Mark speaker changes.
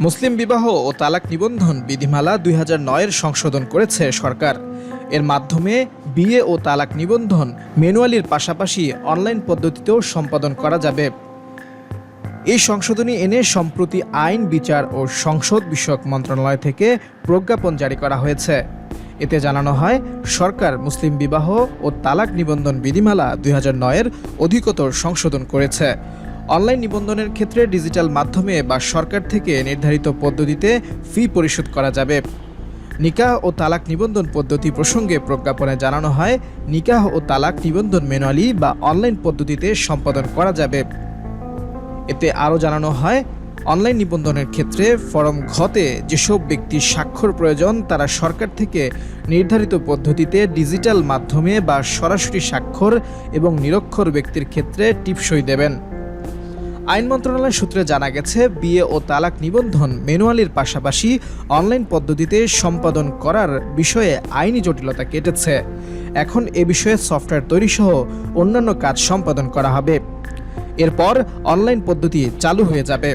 Speaker 1: মুসলিম বিবাহ ও তালাক নিবন্ধন বিধিমালা দুই এর সংশোধন করেছে সরকার। এর মাধ্যমে বিয়ে ও তালাক নিবন্ধন ম্যানুয়ালির পাশাপাশি অনলাইন পদ্ধতিতেও সম্পাদন করা যাবে। এই সংশোধনী এনে সম্প্রতি আইন, বিচার ও সংসদ বিষয়ক মন্ত্রণালয় থেকে প্রজ্ঞাপন জারি করা হয়েছে। এতে জানানো হয়, সরকার মুসলিম বিবাহ ও তালাক নিবন্ধন বিধিমালা দুই এর অধিকতর সংশোধন করেছে। অনলাইন নিবন্ধনের ক্ষেত্রে ডিজিটাল মাধ্যমে বা সরকার থেকে নির্ধারিত পদ্ধতিতে ফি পরিশোধ করা যাবে। নিকাহ ও তালাক নিবন্ধন পদ্ধতি প্রসঙ্গে প্রজ্ঞাপনে জানানো হয়, নিকাহ ও তালাক নিবন্ধন ম্যানুয়ালি বা অনলাইন পদ্ধতিতে সম্পাদন করা যাবে। এতে আরও জানানো হয়, অনলাইন নিবন্ধনের ক্ষেত্রে ফরম ঘতে যেসব ব্যক্তির স্বাক্ষর প্রয়োজন, তারা সরকার থেকে নির্ধারিত পদ্ধতিতে ডিজিটাল মাধ্যমে বা সরাসরি স্বাক্ষর এবং নিরক্ষর ব্যক্তির ক্ষেত্রে টিপসই দেবেন। আইন মন্ত্রণালয় সূত্রে জানা গেছে, বিয়ে ও তালাক নিবন্ধন ম্যানুয়ালির পাশাপাশি অনলাইন পদ্ধতিতে সম্পাদন করার বিষয়ে আইনি জটিলতা কেটেছে। এখন এ বিষয়ে সফটওয়্যার তৈরি সহ অন্যান্য কাজ সম্পাদন করা হবে। এরপর অনলাইন পদ্ধতি চালু হয়ে যাবে।